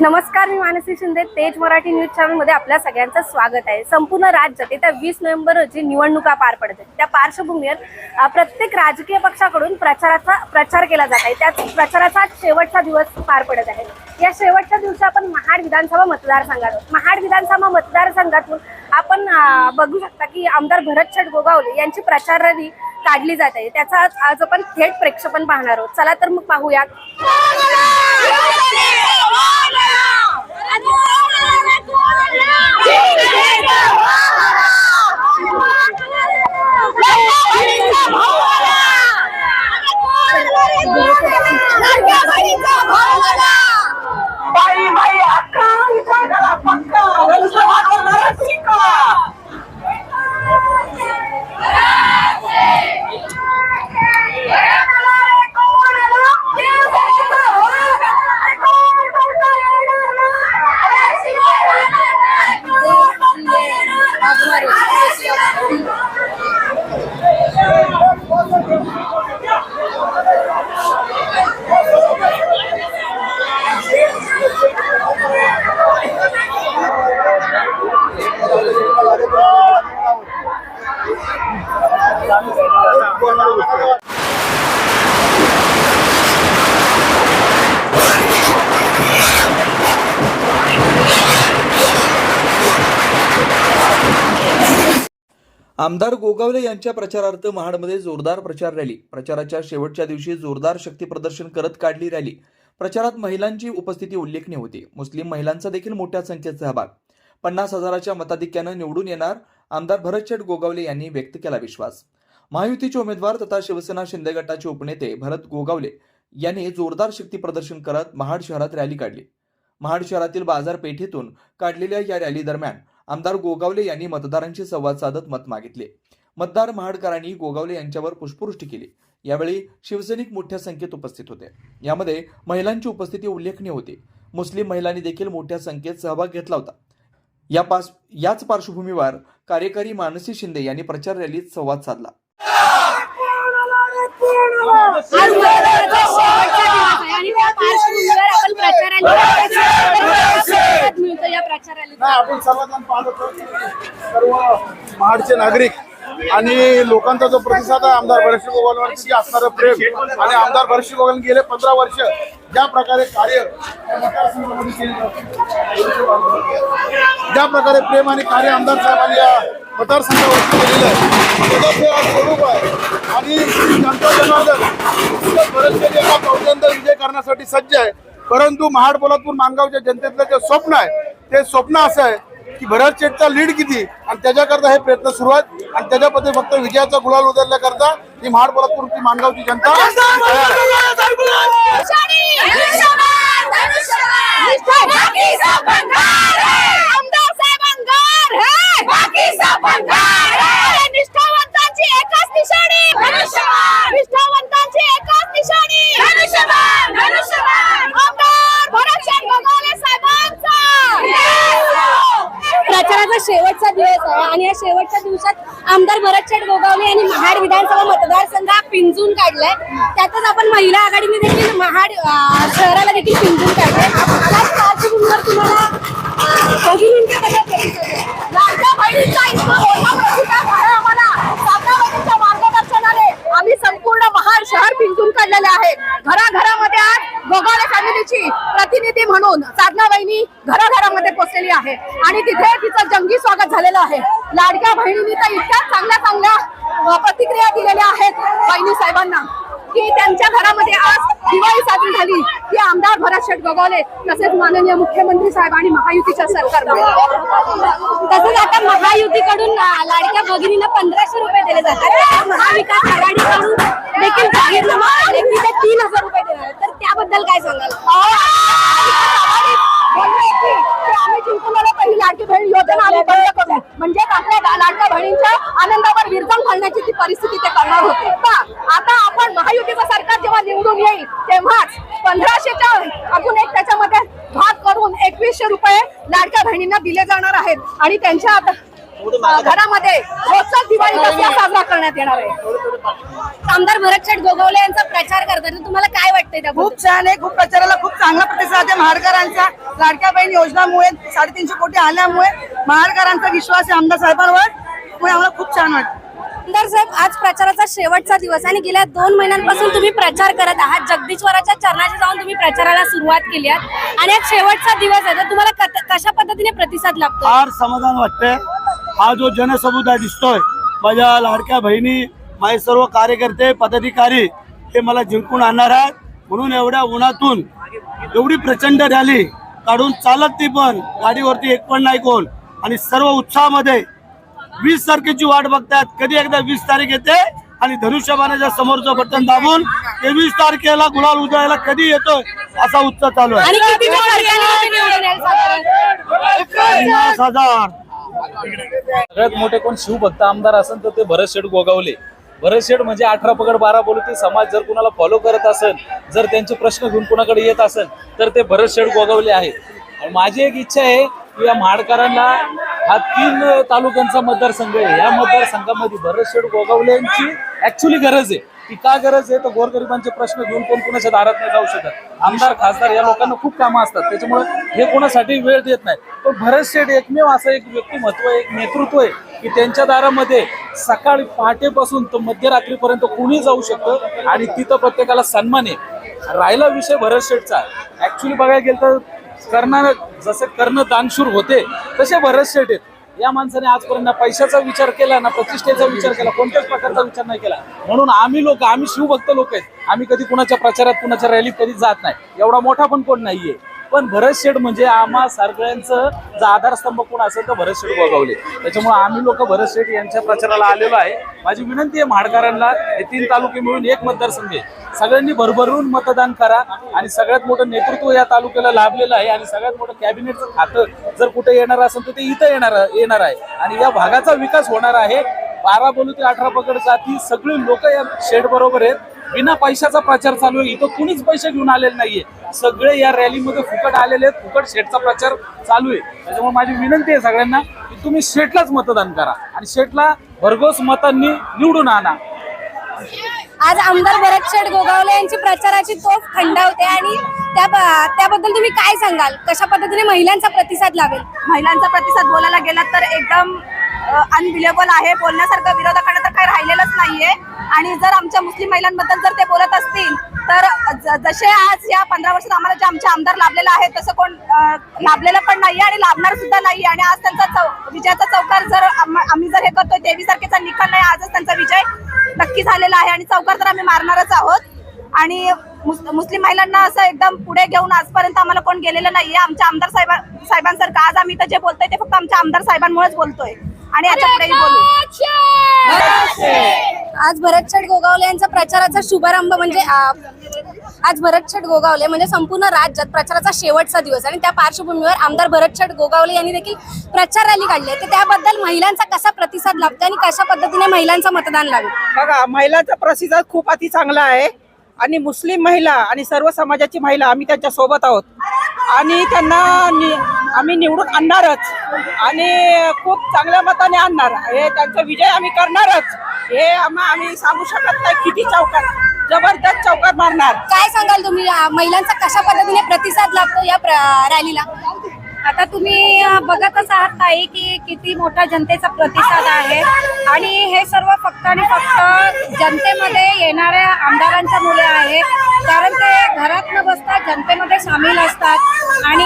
नमस्कार मी मानसी शिंदे तेज मराठी न्यूज चॅनलमध्ये आपल्या सगळ्यांचं स्वागत आहे. संपूर्ण राज्यात येत्या वीस नोव्हेंबर रोजी निवडणुका पार पडत आहेत त्या पार्श्वभूमीवर प्रत्येक राजकीय पक्षाकडून प्रचाराचा प्रचार केला जात आहे. त्याच प्रचाराचा शेवटचा दिवस पार पडत आहे. या शेवटच्या दिवशी आपण महाड विधानसभा मतदारसंघात आहोत. महाड विधानसभा मतदारसंघातून आपण बघू शकता की आमदार भरत शेठ गोगावले यांची प्रचार रवी काढली जात आहे. त्याचा आज- आज आपण थेट प्रेक्षेपण पाहणार आहोत. चला तर मग पाहूया ¡Vámonos! आमदार गोगावले यांच्या प्रचारार्थ महाडमध्ये जोरदार प्रचार रॅली. प्रचाराच्या शेवटच्या दिवशी जोरदार शक्ती प्रदर्शन करत काढली रॅली. प्रचारात महिलांची उपस्थिती उल्लेखनीय होती. मुस्लिम महिलांचा देखील मोठ्या संख्येत सहभाग पन्नास हजाराच्या मताधिक्यानं निवडून येणार आमदार भरतशेठ गोगावले यांनी व्यक्त केला विश्वास. महायुतीचे उमेदवार तथा शिवसेना शिंदे गटाचे उपनेते भरत गोगावले यांनी जोरदार शक्ती प्रदर्शन करत महाड शहरात रॅली काढली. महाड शहरातील बाजारपेठेतून काढलेल्या या रॅली दरम्यान आमदार गोगावले यांनी मतदारांशी संवाद साधत मत मागितले. मतदार महाडकरांनी गोगावले यांच्यावर पुष्पवृष्टी केली. यावेळी शिवसैनिक मोठ्या संख्येत उपस्थित होते. यामध्ये महिलांची उपस्थिती उल्लेखनीय होती. मुस्लिम महिलांनी देखील मोठ्या संख्येत सहभाग घेतला होता. या पास याच पार्श्वभूमीवर कार्यकारी मानसी शिंदे यांनी प्रचार रॅलीत संवाद साधला. आपण प्रचाराला मिळतो या प्रचाराला. नाही आपण सर्वजण पाहत होतो. सर्व महाडचे नागरिक आणि लोकांचा जो प्रतिसाद आहे आमदार भरशी गोगालवरती असणारं प्रेम आणि आमदार भरशी गोगाल गेले पंधरा वर्ष ज्या प्रकारे कार्य या मतदारसंघामध्ये केले ज्या प्रकारे प्रेम आणि कार्य आमदार साहेबांनी या मतदारसंघावरती केलेलं आहे. त्याचं ते आज स्वरूप आहे. आणि जनता जनार्दन बरेचसे जे विजय करण्यासाठी सज्ज आहे. परंतु महाड पोलादपूर मानगावच्या जनतेतलं जे स्वप्न आहे ते स्वप्न असं आहे की भरत शेठचा लीड किती आणि त्याच्याकरता हे प्रयत्न सुरू आहेत. आणि त्याच्यामध्ये फक्त विजयाचा गुलाल उदरल्याकरता ही महाड पोलादपूरची मानगावची जनता निष्ठावंतांची एकच निशाणी निष्ठावंतांची एकच निशाणी आमदार भरतशेठ गोगावले साहेबांचा प्रचाराचा शेवटचा दिवस आहे आणि या शेवटच्या दिवसात आमदार भरतशेठ गोगावले यांनी महाड विधानसभा मतदारसंघ हा पिंजून काढलाय. त्यातच आपण महिला आघाडीने देखील महाड शहराला देखील पिंजून काढलंय. त्याच पार्श्वभूमीवर तुम्हाला अं, भगिनींच्या बद्दल प्रतिसाद आहे. लाडक्या बहिणींचा इतका मोठा प्रतिसाद आहे आम्हाला सातव्या बहिणीच्या मार्गदर्शनाने आम्ही संपूर्ण महाड शहर काढलेले आहे घराघरामध्ये आज गोगावले फॅमिलीची प्रतिनिधी म्हणून साधना बहिणी घराघरामध्ये पोहोचलेली आहे. आणि तिथे तिचं जंगी स्वागत झालेलं आहे. लाडक्या बहिणींनी तर इतक्या चांगल्या चांगल्या प्रतिक्रिया दिलेल्या आहेत बहिणी साहेबांना की त्यांच्या घरामध्ये आज दिवाळी साजरी झाली. की आमदार भरत शेठ गोगावले तसेच माननीय मुख्यमंत्री साहेब आणि महायुतीच्या सरकार तसंच आता महायुतीकडून अ, लाडक्या भगिनींना पंधराशे रुपये दिले जातात. महाविकास आघाडीकडून देखील जाहीरनामा तीन हजार रुपये देणार तर त्याबद्दल काय सांगाल? आम्ही जिंकून पहिली लाडकी बहीण योजना आम्ही बंद करू. म्हणजेच आपल्या लाडक्या बहिणींच्या आनंदावर विरजण घालण्याची ती परिस्थिती ते करणार होते. आता आपण महायुतीचं सरकार जेव्हा निवडून येईल तेव्हाच पंधराशेच्या अजून एक त्याच्यामध्ये करून एकवीसशे रुपये लाडक्या बहिणींना दिले जाणार आहेत. आणि त्यांच्या घरामध्ये रोजचाच दिवाळी कसा साजरा करण्यात येणार आहे. आमदार भरतशेठ गोगावले यांचा प्रचार करतात. तर तुम्हाला काय वाटतंय खूप छान आहे खूप प्रचाराला खूप चांगला प्रतिसाद आहे. महाडकरांचा लाडक्या बहीण योजनामुळे साडेतीनशे कोटी आल्यामुळे महाडकरांचा विश्वास आहे आमदार साहेबांवर. त्यामुळे आम्हाला खूप छान वाटतं. आमदार साहेब आज प्रचाराचा शेवटचा दिवस आणि गेल्या दोन महिन्यांपासून तुम्ही प्रचार करत आहात. जगदीश्वराच्या चरणाशी जाऊन तुम्ही प्रचाराला सुरुवात केली आहे आणि आज शेवटचा दिवस आहे. तर तुम्हाला कशा पद्धतीने प्रतिसाद लागतो फार समाधान वाटतंय. हा जो जनसमुदाय दिसतोय माझ्या लाडक्या बहिणी माझे सर्व कार्यकर्ते पदाधिकारी हे मला जिंकून आणणार आहेत. म्हणून एवढ्या उन्हातून एवढी प्रचंड रॅली काढून चालत ती पण. गाडीवरती एक पण नाही कोण. आणि सर्व उत्साहामध्ये वीस तारखेची वाट बघतायत. कधी एकदा वीस तारीख येते आणि धनुष्यबाणाच्या समोरचं बटन दाबून तेवीस तारखेला गुलाल उधळायला कधी येतोय असा उत्साह चालू आहे? पन्नास हजार. सगळ्यात मोठे कोण शिवभक्त आमदार असेल तर ते भरत शेठ गोगावले. भरत शेठ म्हणजे अठरा पगड बारा बोलू ते समाज जर कुणाला फॉलो करत असेल जर त्यांचे प्रश्न घेऊन कुणाकडे येत असेल तर ते भरत शेठ गोगावले आहेत. आणि माझी एक इच्छा आहे की या महाडकरांना हा तीन तालुक्यांचा मतदारसंघ आहे. या मतदारसंघामध्ये भरतशेड गोगावल्यांची ऍक्च्युली गरज आहे. ती का गरज आहे? तर गोरगरिबांचे प्रश्न घेऊन कोण कोणाच्या दारात नाही जाऊ शकत. आमदार खासदार या लोकांना खूप कामं असतात. त्याच्यामुळे हे कोणासाठी वेळ देत नाही. पण भरत शेठ एकमेव असं एक व्यक्तिमत्व आहे एक नेतृत्व आहे की त्यांच्या दारामध्ये सकाळी पहाटेपासून तर मध्यरात्रीपर्यंत कोणी जाऊ शकतं आणि तिथं प्रत्येकाला सन्मान आहे. राहिला विषय भरत शेठचा ऍक्च्युली बघायला गेलं तर करणार जसे कर्ण दानशूर होते तसे भरत शेठ आहेत. या माणसाने आजपर्यंत पैशाचा विचार केला ना प्रतिष्ठेचा विचार केला कोणत्याच प्रकारचा विचार नाही केला. म्हणून आम्ही लोक आम्ही शिवभक्त लोक आहेत. आम्ही कधी कुणाच्या प्रचारात कुणाच्या रॅलीत कधी जात नाही. एवढा मोठा पण कोण नाहीये. पण भरत शेठ म्हणजे आम्हा सगळ्यांचं जर आधारस्तंभ कोण असेल तर भरत शेठ गोगावले. त्याच्यामुळे आम्ही लोक भरत शेठ यांच्या प्रचाराला आलेलो आहे. माझी विनंती आहे महाडकरांना हे तीन तालुके मिळून एक मतदारसंघ आहे. सगळ्यांनी भरभरून मतदान करा आणि सगळ्यात मोठं नेतृत्व या तालुक्याला लाभलेलं आहे आणि सगळ्यात मोठं कॅबिनेटचं खातं जर कुठे येणार असेल तर ते इथं येणार येणार आहे. आणि या भागाचा विकास होणार आहे. बारा बोलू ते अठरा पकड जाती सगळी लोक या शेड बरोबर आहेत. बिना पैशाचा प्रचार चालू आहे. इथं कुणीच पैसे घेऊन आलेले नाहीये. सगळे या रॅलीमध्ये फुकट आलेले आहेत. फुकट शेटचा प्रचार चालू आहे. त्याच्यामुळे माझी विनंती आहे सगळ्यांना की तुम्ही शेटलाच मतदान करा आणि शेटला भरघोस मतांनी निवडून आणा. आज आमदार भरतशेठ गोगावले यांची प्रचाराची तोफ थंड होते आणि त्या त्याबद्दल तुम्ही काय सांगाल? कशा पद्धतीने महिलांचा प्रतिसाद लावेल? महिलांचा प्रतिसाद बोलायला गेला तर एकदम अनबिलेबल आहे. बोलण्यासारखं विरोधकांना तर काही राहिलेलंच नाहीये. आणि जर आमच्या मुस्लिम महिलांबद्दल जर ते बोलत असतील तर ज- जसे आज या पंधरा वर्षात आम्हाला जे आमचे आमदार लाभलेले आहेत तसं कोण लाभलेलं पण नाही आणि लाभणार सुद्धा नाही आणि आज त्यांचा चौ विजयाचा चौकार जर आम्ही जर हे करतोय तेवीस तारखेचा निकाल नाही. आजच त्यांचा विजय नक्की झालेला आहे आणि चौकार तर आम्ही मारणारच आहोत. आणि मुस्लिम महिलांना असं एकदम पुढे घेऊन आजपर्यंत आम्हाला कोण गेलेलं नाहीये. आमच्या आमदार साहेबां साहेबांसारखं. आज आम्ही इथं जे बोलतोय ते फक्त आमच्या आमदार साहेबांमुळेच बोलतोय. आणि आता पुढेही बोलू. आज भरतशेठ गोगावले यांचा प्रचाराचा शुभारंभ म्हणजे आज आज छट गोगावले म्हणजे संपूर्ण राज्यात प्रचाराचा शेवटचा दिवस. आणि त्या पार्श्वभूमीवर आमदार भरतशेठ गोगावले यांनी देखील प्रचार रॅली काढली आहे. तर त्याबद्दल महिलांचा कसा प्रतिसाद लाभतो आणि कशा पद्धतीने महिलांचं मतदान लागेल बघा महिलांचा प्रतिसाद खूप अति चांगला आहे. आणि मुस्लिम महिला आणि सर्व समाजाची महिला आम्ही त्यांच्यासोबत आहोत. आणि त्यांना नि- आम्ही निवडून आणणारच. आणि खूप चांगल्या मताने आणणार. हे त्यांचा विजय आम्ही करणारच. हे आम्हा आम्ही सांगू शकत नाही किती चौकात जबरदस्त चौकात मारणार. काय सांगाल तुम्ही? महिलांचा कशा पद्धतीने प्रतिसाद लागतो या रॅलीला? आता तुम्ही बघतच आहात ताई की किती मोठा जनतेचा प्रतिसाद आहे. आणि हे सर्व फक्त आणि फक्त जनतेमध्ये येणाऱ्या आमदारांच्या मुले आहे कारण ते घरात न बसता जनतेमध्ये सामील असतात. आणि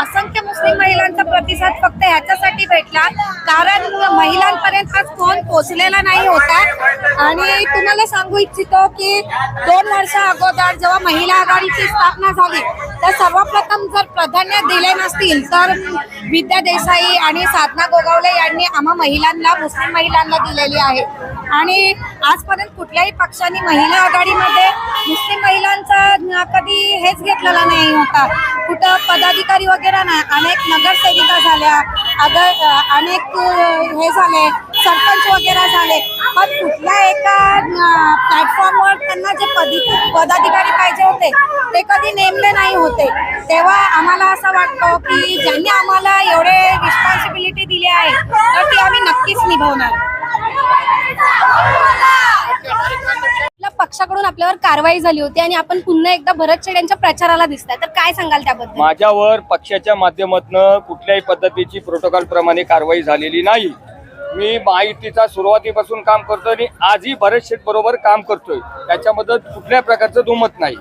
असंख्य मुस्लिम महिलांचा प्रतिसाद फक्त ह्याच्यासाठी भेटला कारण महिलांपर्यंत आज फोन पोचलेला नाही होता. आणि तुम्हाला सांगू इच्छितो की दोन वर्ष अगोदर जेव्हा महिला आघाडीची स्थापना झाली तर सर्वप्रथम जर प्राधान्य दिले नसतील तर विद्या देसाई आणि साधना गोगावले यांनी आम्हा महिलांना मुस्लिम महिलांना दिलेली आहे. आणि आजपर्यंत कुठल्याही पक्षाने महिला आघाडीमध्ये मुस्लिम महिलांचा कधी हेच घेतलेला नाही होता. कुठं पदाधिकारी वगैरे नाही. अनेक नगरसेविका झाल्या अगर अनेक हे झाले सरपंच वगैरे झाले. पण कुठल्या एका प्लॅटफॉर्मवर त्यांना जे पदी पदाधिकारी पाहिजे होते ते कधी नेमले नाही होते. तेव्हा आम्हाला असं वाटतं की ज्यांनी आम्हाला एवढे रिस्पॉन्सिबिलिटी दिली आहे तर ती आम्ही नक्कीच निभावणार आपल्या पक्षाकडून आपल्यावर कारवाई झाली होती आणि आपण पुन्हा एकदा भरत शेड यांच्या प्रचाराला दिसताय. तर काय सांगाल त्याबद्दल? माझ्यावर पक्षाच्या माध्यमातून कुठल्याही पद्धतीची प्रोटोकॉल प्रमाणे कारवाई झालेली नाही. मी माहितीचा सुरुवातीपासून काम करतोय आणि आजही भरत शेठ बरोबर काम करतोय. त्याच्यामध्ये कुठल्या प्रकारचं दुमत नाही.